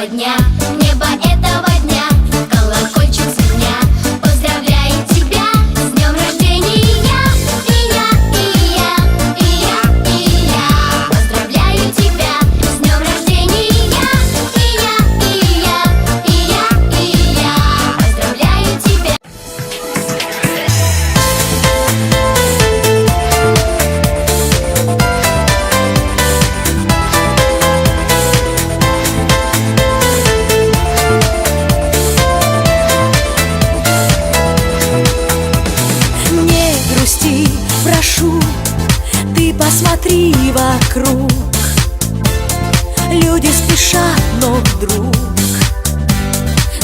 дня. Небо вокруг. Люди спешат, но вдруг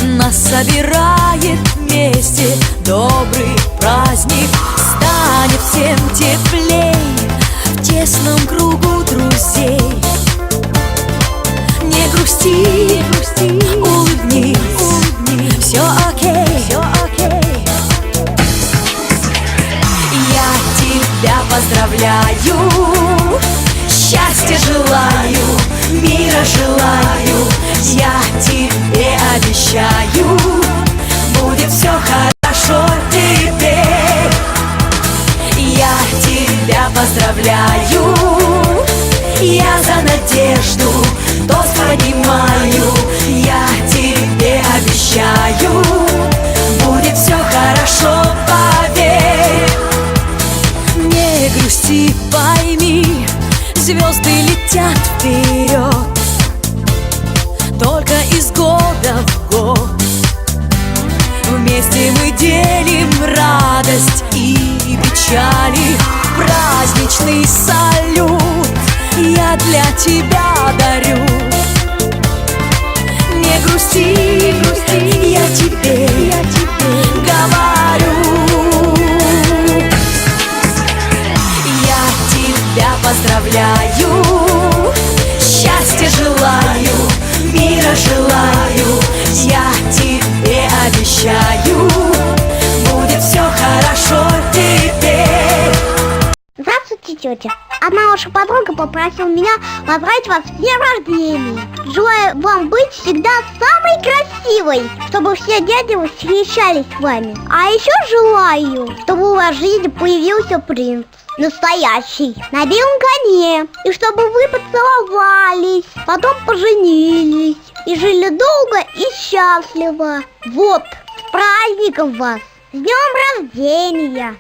Нас собирает вместе добрый праздник. Станет всем теплей в тесном кругу друзей. Не грусти, не грусти улыбнись, улыбнись, все окей, все окей. Я тебя поздравляю желаю, мира желаю Я тебе обещаю, будет все хорошо теперь Я тебя поздравляю, я за надежду тост поднимаю Я тебе звезды летят вперед. Только из года в год Вместе мы делим радость и печали. Праздничный салют я для тебя дарю поздравляю, счастья желаю, мира желаю Я тебе обещаю, будет все хорошо теперь. Здравствуйте, тетя. Одна ваша подруга попросила меня поздравить вас с днем рождения. Желаю вам быть всегда самой красивой, чтобы все дяди восхищались вами. А еще желаю, чтобы у вас в жизни появился принц. Настоящий, на белом коне. И чтобы вы поцеловались, потом поженились и жили долго и счастливо. Вот, с праздником вас! С днем рождения!